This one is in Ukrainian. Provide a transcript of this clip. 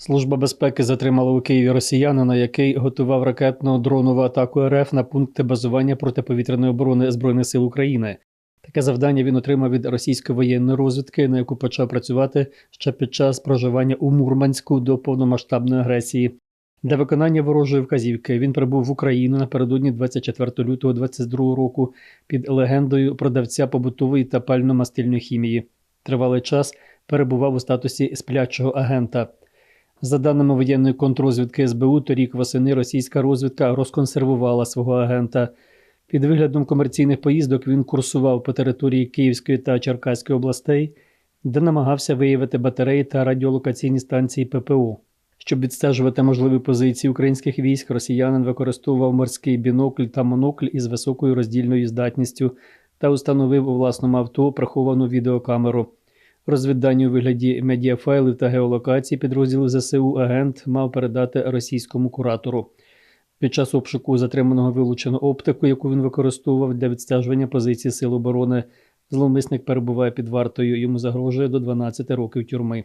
Служба безпеки затримала у Києві росіянина, який готував ракетну дронову атаку РФ на пункти базування протиповітряної оборони Збройних сил України. Таке завдання він отримав від російської воєнної розвідки, на яку почав працювати ще під час проживання у Мурманську до повномасштабної агресії. Для виконання ворожої вказівки він прибув в Україну напередодні 24 лютого 2022 року під легендою продавця побутової та пально-мастильної хімії. Тривалий час перебував у статусі сплячого агента. За даними воєнної контррозвідки СБУ, торік восени російська розвідка розконсервувала свого агента. Під виглядом комерційних поїздок він курсував по території Київської та Черкаської областей, де намагався виявити батареї та радіолокаційні станції ППО. Щоб відстежувати можливі позиції українських військ, росіянин використовував морський бінокль та монокль із високою роздільною здатністю та установив у власному авто приховану відеокамеру. Розвіддані у вигляді медіафайлів та геолокації підрозділу ЗСУ агент мав передати російському куратору. Під час обшуку затриманого вилучено оптику, яку він використовував для відстежування позиції Сил оборони. Зловмисник перебуває під вартою. Йому загрожує до 12 років тюрми.